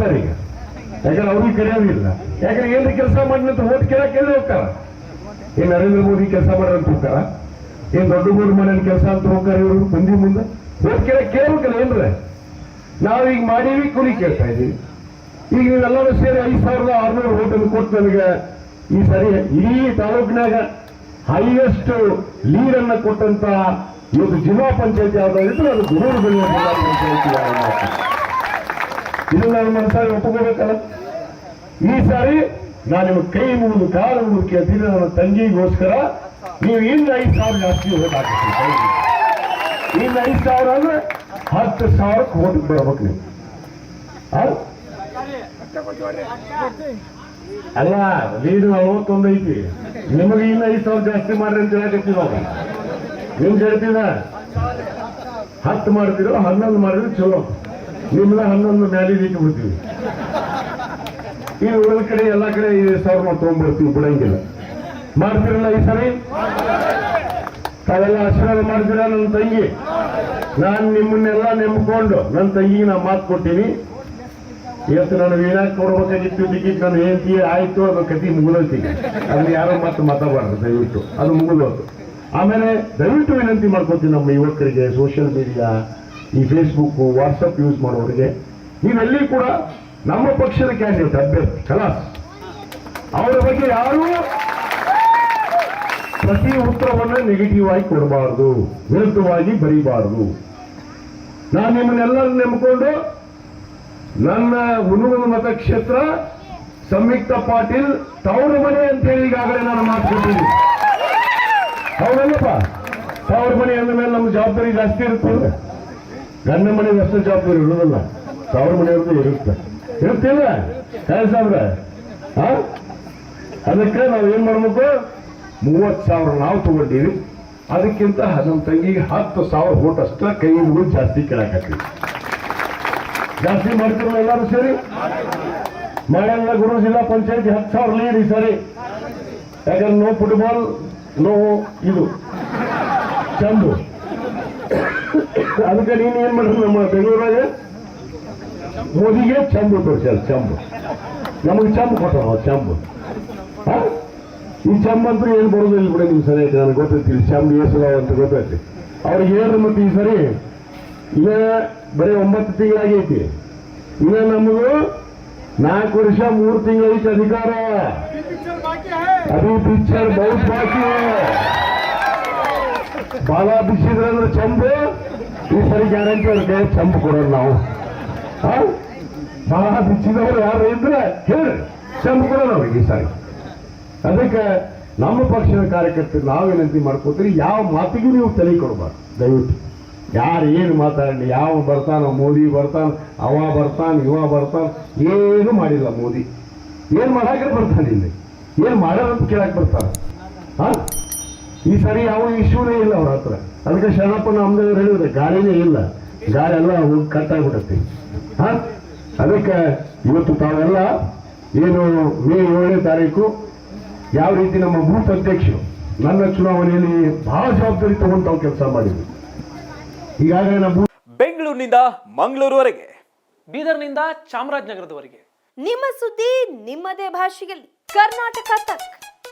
ಬರ್ತಾರೆ ಈಗ. ಯಾಕಂದ್ರೆ ಅವ್ರಿಗೆ ಕರೆಯೋದಿಲ್ಲ ಯಾಕಂದ್ರೆ ಏನ್ರಿ ಕೆಲಸ ಮಾಡಿನಂತ ಓಟ್ ಕೇಳಕ್ಕೆ ಎಲ್ಲಿ ಹೋಗ್ತಾರ? ಏನ್ ನರೇಂದ್ರ ಮೋದಿ ಕೆಲಸ ಅಂತ ಹೋಗ್ತಾರ? ಏನ್ ದೊಡ್ಡ ಮೂರು ಮನೇಲಿ ಕೆಲಸ ಅಂತ ಹೋಗ್ತಾರ ಇವರು ಬಂದಿ ಮುಂದೆ? ಓಟ್ ಕೇಳಕ್ ಕೇಳ್ಬೇಕಲ್ಲ ಏನ್ರ? ನಾವೀಗ ಮಾಡೀವಿ, ಕೂಲಿ ಕೇಳ್ತಾ ಇದೀವಿ. ಈಗ ನೀವೆಲ್ಲರೂ ಸೇರಿ ಐದು ಸಾವಿರದ ಆರ್ನೂರು ಓಟನ್ನು ಕೊಟ್ಟು ನನಗೆ ಈ ಸರಿ ಇಡೀ ತಾಲೂಕಿನಾಗ ಹೈಯೆಸ್ಟ್ ಲೀಡ್ ಅನ್ನ ಕೊಟ್ಟಂತ ಇವತ್ತು ಜಿಲ್ಲಾ ಪಂಚಾಯತಿ ಯಾವ್ದಾಗಿದ್ರು ಅದು ಗುರೂರು ಜಿಲ್ಲಾ ಜಿಲ್ಲಾ ಪಂಚಾಯತಿ ಇದು ನಾನು ಮನಸ್ಸಾಗಿ ಒಪ್ಪಿಕೋಬೇಕಲ್ಲ ಈ ಸಾರಿ ನಾನು ನಿಮ್ಮ ಕೈ ಮುಗಿದು ಕಾಲು ಮುಗಿದು ಕೇಳ್ತೀನಿ, ನನ್ನ ತಂಗಿಗೋಸ್ಕರ ನೀವು ಇನ್ನು ಐದು ಸಾವಿರ ಜಾಸ್ತಿ ಓಟ್ ಹಾಕಿಸ್ತೀನಿ ಇನ್ನು ಐದು ಸಾವಿರ ಅಂದ್ರೆ ಹತ್ತು ಸಾವಿರಕ್ಕೆ ಓಟ್ ಬಿಡ್ಬೇಕು ನೀವು? ಅಲ್ಲ, ನೀನು ಅವತ್ತೊಂದು ಐತಿ. ನಿಮಗೆ ಇನ್ನು ಐದು ಸಾವಿರ ಜಾಸ್ತಿ ಮಾಡ್ರಿ ಅಂತ ಹೇಳಕತ್ತೀವಿ ನಾವು ನಿಮ್ಗೆ ಹೇಳ್ತೀನ ಹತ್ತು ಮಾಡ್ತಿರೋ, ಹನ್ನೊಂದು ಮಾಡಿದ್ರೆ ಚಲೋ. ನಿಮ್ದ ಹನ್ನೊಂದು ಮ್ಯಾಲಿ ಇಟ್ಟು ಬಿಡ್ತೀವಿ. ಈ ಉಳಿದ ಕಡೆ, ಎಲ್ಲ ಕಡೆ ಈ ಸಾವಿರ ನಾವು ತೊಗೊಂಡ್ಬಿಡ್ತೀವಿ, ಬಿಡಂಗಿಲ್ಲ. ಮಾಡ್ತೀರಲ್ಲ ಈ ಸರಿ? ತಾವೆಲ್ಲ ಆಶೀರ್ವಾದ ಮಾಡ್ತೀರಾ ನನ್ನ ತಂಗಿ? ನಾನು ನಿಮ್ಮನ್ನೆಲ್ಲ ನೆಮ್ಕೊಂಡು ನನ್ನ ತಂಗಿಗೆ ನಾ ಮಾತು ಕೊಟ್ಟಿನಿ ಇವತ್ತು ನಾನು ವೀಣಾಕ್ ಕೊಡ್ಬೇಕಾಗಿತ್ತು ಟಿಕೆಟ್ ನಾನು ಹೇಳ್ತಿ ಆಯ್ತು ಅದು ಕತಿ ಮುಗಿದೋತಿ ಅಲ್ಲಿ ಯಾರೋ ಮತ್ತೆ ಮಾತಾಡಬಾರ್ದು, ದಯವಿಟ್ಟು. ಅದು ಮುಗಿದೋತು ಆಮೇಲೆ ದಯವಿಟ್ಟು ವಿನಂತಿ ಮಾಡ್ಕೊತೀನಿ ನಮ್ಮ ಯುವಕರಿಗೆ ಸೋಷಿಯಲ್ ಮೀಡಿಯಾ ಈ ಫೇಸ್ಬುಕ್ ವಾಟ್ಸಪ್ ಯೂಸ್ ಮಾಡೋರಿಗೆ, ನೀವೆಲ್ಲಿ ಕೂಡ ನಮ್ಮ ಪಕ್ಷದ ಕ್ಯಾಂಡಿಡೇಟ್ ಅಭ್ಯರ್ಥಿ, ಕಲಾಸ್, ಅವರ ಬಗ್ಗೆ ಯಾರೂ ಪ್ರತಿ ಉತ್ತರವನ್ನು ನೆಗೆಟಿವ್ ಆಗಿ ಕೊಡಬಾರದು, ವಿರುದ್ಧವಾಗಿ ಬರೀಬಾರದು. ನಾನು ನಿಮ್ಮನ್ನೆಲ್ಲರೂ ನೆಮ್ಕೊಂಡು ನನ್ನ ಮತ ಮತಕ್ಷೇತ್ರ ಸಂಯುಕ್ತ ಪಾಟೀಲ್ ತವರು ಮನೆ ಅಂತ ಹೇಳಿ ಈಗಾಗಲೇ ನಾನು ಮಾತು ಕೊಟ್ಟಿದ್ದೀನಿ. ಹೌದಲ್ಲಪ್ಪ? ತವರು ಮನೆ ಅಂದ ಮೇಲೆ ನಮ್ಮ ಜವಾಬ್ದಾರಿ ಜಾಸ್ತಿ ಇರುತ್ತೆ ಗಂಡ ಮನೆಗೆ ಅಷ್ಟು ಜವಾಬ್ದಾರಿ ಇರೋದಿಲ್ಲ ಸಾವಿರ ಮನೆಯವ್ರದ್ದು ಇರುತ್ತೆ. ಇರುತ್ತಿಲ್ಲ ಕಾಯಿ ಸಾವಿರ? ಅದಕ್ಕೆ ನಾವು ಏನ್ ಮಾಡ್ಬೇಕು? ಮೂವತ್ತು ಸಾವಿರ ನಾವು ತಗೊಂಡೀವಿ. ಅದಕ್ಕಿಂತ ನಮ್ಮ ತಂಗಿಗೆ ಹತ್ತು ಸಾವಿರ ಓಟ್ ಅಷ್ಟ ಕೈ ಮುಗಿದು ಜಾಸ್ತಿ ಕೇಳಕತ್ತೀವಿ. ಜಾಸ್ತಿ ಮಾಡ್ತಿರೋ ಎಲ್ಲರೂ ಸೇರಿ? ಮಾಡಲ್ಲ ಗುರು, ಜಿಲ್ಲಾ ಪಂಚಾಯತಿ ಹತ್ತು ಸಾವಿರ ಈ ಸರಿ. ಯಾಕಂದ್ರೆ ನೋ ಫುಟ್ಬಾಲ್ ನೋ ಇದು. ಚಂದು. ಅದಕ್ಕೆ ನೀನು ಏನ್ ಮಾಡ್ರಿ ನಮ್ಮ ಬೆಂಗಳೂರಾಗ ಮೋದಿಗೆ ಚಂಬು ತೋರಿಸಲ್ಲ ಚಂಬು. ನಮಗೆ ಚಂಬು ಕೊಟ್ಟವ ಚಂಬು? ಈ ಚಂಬು ಅಂತೂ ಏನು ಬರೋದಿಲ್ಲ ಬಿಡಿ ನೀವು ಸರಿ ನನಗೆ ಗೊತ್ತೈತಿ ಚಂಬು ಏಸಲ ಅಂತ ಗೊತ್ತೈತಿ ಅವ್ರಿಗೆ ಏನು ಮತ್ತೆ ಈ ಸರಿ ಈಗ ಬರೀ ಒಂಬತ್ತು ತಿಂಗಳಾಗೈತಿ. ಈಗ ನಮಗೂ ನಾಲ್ಕು ವರ್ಷ, ಮೂರು ತಿಂಗಳೈತಿ ಅಧಿಕಾರ. ಅದು ಪಿಕ್ಚರ್ ಬಹುತ್ ಬಾಕಿ. ಬಾಲ ಬಿಸಿದ್ರೆ ಅಂದ್ರೆ ಚಂಬು. ಈ ಸರಿ ಗ್ಯಾರಂಟಿ ಅವ್ರಿಗೆ ಚಂಪು ಕೊಡೋದು ನಾವು. ಬಹಳ ಬಿಚ್ಚಿದವರು ಯಾರು ಇದ್ರೆ ಹೇಳಿ, ಚಂಪು ಕೊಡೋಣ ಅವ್ರಿಗೆ ಈ ಸಾರಿ. ಅದಕ್ಕೆ ನಮ್ಮ ಪಕ್ಷದ ಕಾರ್ಯಕರ್ತರು ನಾವು ವಿನಂತಿ ಮಾಡ್ಕೋತೀರಿ ಯಾವ ಮಾತಿಗೂ ನೀವು ತಲೆ ಕೊಡಬಾರ್ದು, ದಯವಿಟ್ಟು. ಯಾರು ಏನು ಮಾತಾಡಲಿ, ಯಾವ ಬರ್ತಾನ, ಮೋದಿ ಬರ್ತಾನ, ಅವ ಬರ್ತಾನ, ಇವ ಬರ್ತಾನ, ಏನು ಮಾಡಿಲ್ಲ ಮೋದಿ. ಏನು ಮಾಡಾಕ ಬರ್ತಾನೆ ಇಲ್ಲಿ? ಏನು ಮಾಡೋದಂತ ಕೇಳಕ್ಕೆ ಬರ್ತಾನೆ? ಹಾ ಈ ಸರಿ ಯಾವ ಇಶ್ಯೂನೇ ಇಲ್ಲ ಅವ್ರ ಹತ್ರ. ಅದಕ್ಕೆ ಶರಣಪ್ಪ ನಮ್ದೇವ್ರು ಹೇಳಿದ್ರೆ ಗಾಳಿನೇ ಇಲ್ಲ. ಗಾಳಿ ಎಲ್ಲ ಹೋಗಿ ಕಟ್ಟಾಗ್ಬಿಡತ್ತೆ. ಹಾ? ಅದಕ್ಕೆ ಇವತ್ತು ತಾವೆಲ್ಲ ಏನು ಮೇ ಏಳನೇ ತಾರೀಕು ಯಾವ ರೀತಿ ನಮ್ಮ ಬೂತ್ ಅಧ್ಯಕ್ಷರು ನನ್ನ ಚುನಾವಣೆಯಲ್ಲಿ ಬಹಳ ಜವಾಬ್ದಾರಿ ತಗೊಂಡು ತಾವು ಕೆಲಸ ಮಾಡಿದ್ವಿ ಈಗಾಗಲೇ ನಮ್ಮ ಬೆಂಗಳೂರಿನಿಂದ ಮಂಗಳೂರುವರೆಗೆ. ಬೀದರ್ನಿಂದ ಚಾಮರಾಜನಗರದವರೆಗೆ. ನಿಮ್ಮ ಸುದ್ದಿ ನಿಮ್ಮದೇ ಭಾಷೆಯಲ್ಲಿ. ಕರ್ನಾಟಕ ತಕ್.